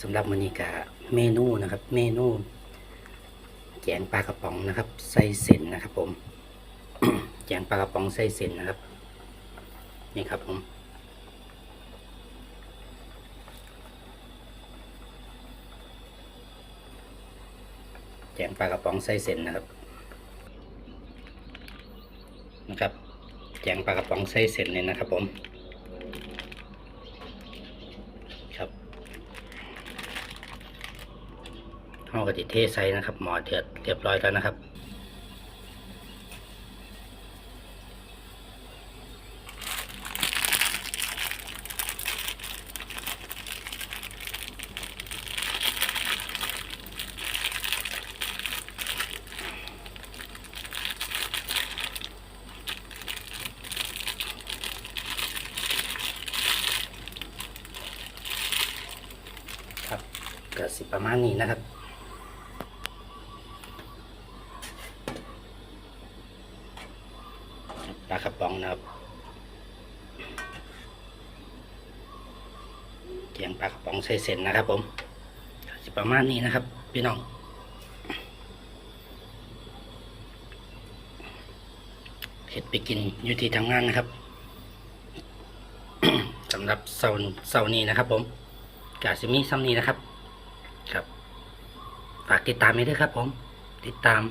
สำหรับมื้อนี้ก็เมนูนะครับ เมนูแกงปลากระป๋องนะครับใส่เส้นนะครับ ผมแกงปลากระป๋องใส่เส้นนะครับ นี่ครับผมแกงปลากระป๋องใส่เส้นนะครับนะครับแกงปลากระป๋องใส่เส้นเลยนะครับผม ครับ ห่อกระติเทใส่นะครับ หมอเดือดเรียบร้อยแล้วนะครับครับก็สิประมาณนี้นะครับ ปลากระป๋องนะครับเกียงปลากระป๋องใส่เส้นนะครับ ผมประมาณนี้นะครับ พี่น้องเห็ดไปกินอยู่ที่ทำงานนะครับสำหรับเสาเสานี้นะครับ ผมกาซิมีซัมนี้นะครับ ครับ ฝากติดตามให้ด้วยครับ ผม ติดตาม